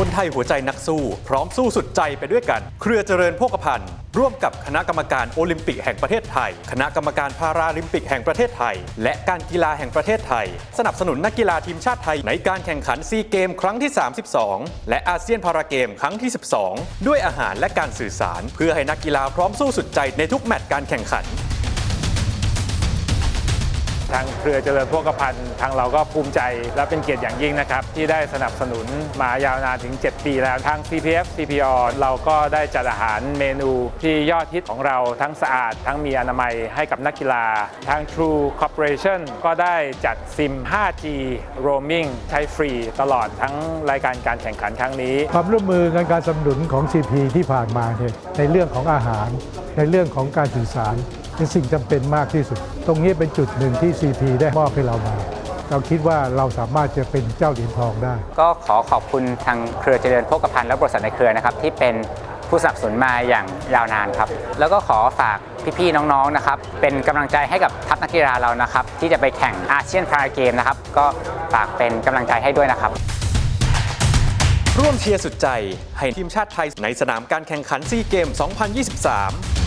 คนไทยหัวใจนักสู้ พร้อมสู้สุดใจไปด้วยกัน เครือเจริญโภคภัณฑ์ ร่วมกับคณะกรรมการโอลิมปิกแห่งประเทศไทย คณะกรรมการพาราลิมปิกแห่งประเทศไทย และการกีฬาแห่งประเทศไทย สนับสนุนนักกีฬาทีมชาติไทยในการแข่งขันซีเกมครั้งที่ 32 และอาเซียนพาราเกมครั้งที่ 12 ด้วยอาหารและการสื่อสาร เพื่อให้นักกีฬาพร้อมสู้สุดใจในทุกแมตช์การแข่งขัน ทางเครือเจริญโภคภัณฑ์ทางเราก็ภูมิใจและเป็นเกียรติอย่างยิ่งนะครับ ที่ได้สนับสนุนมายาวนานถึง 7 ปีแล้วทาง CPF CPO เราก็ได้จัดอาหารเมนูที่ยอดฮิตของเราทั้งสะอาด ทั้งมีอนามัยให้กับนักกีฬา ทาง True Corporation ก็ได้จัดซิม 5G roaming ใช้ฟรีตลอดทั้งรายการการแข่งขันครั้งนี้ ความร่วมมือในการสนับสนุนของ CP ที่ผ่านมาเนี่ยในเรื่องของอาหาร ในเรื่องของการสื่อสาร เป็นสิ่งจำเป็นมากที่สุด ตรงนี้เป็นจุดหนึ่งที่ CP ได้มอบให้เรามาเราคิดว่าเราสามารถจะเป็นเจ้าเหรียญทองได้ ก็ขอขอบคุณทางเครือเจริญโภคภัณฑ์และบริษัทในเครือนะครับที่เป็นผู้สนับสนุนมาอย่างยาวนานครับ แล้วก็ขอฝากพี่ๆน้องๆนะครับ เป็นกำลังใจให้กับทัพนักกีฬาเรานะครับ ที่จะไปแข่งอาเซียนพาราเกมนะครับ ก็ฝากเป็นกำลังใจให้ด้วยนะครับ ร่วมเชียร์สุดใจให้ทีมชาติไทยในสนามการแข่งขันซีเกม 2023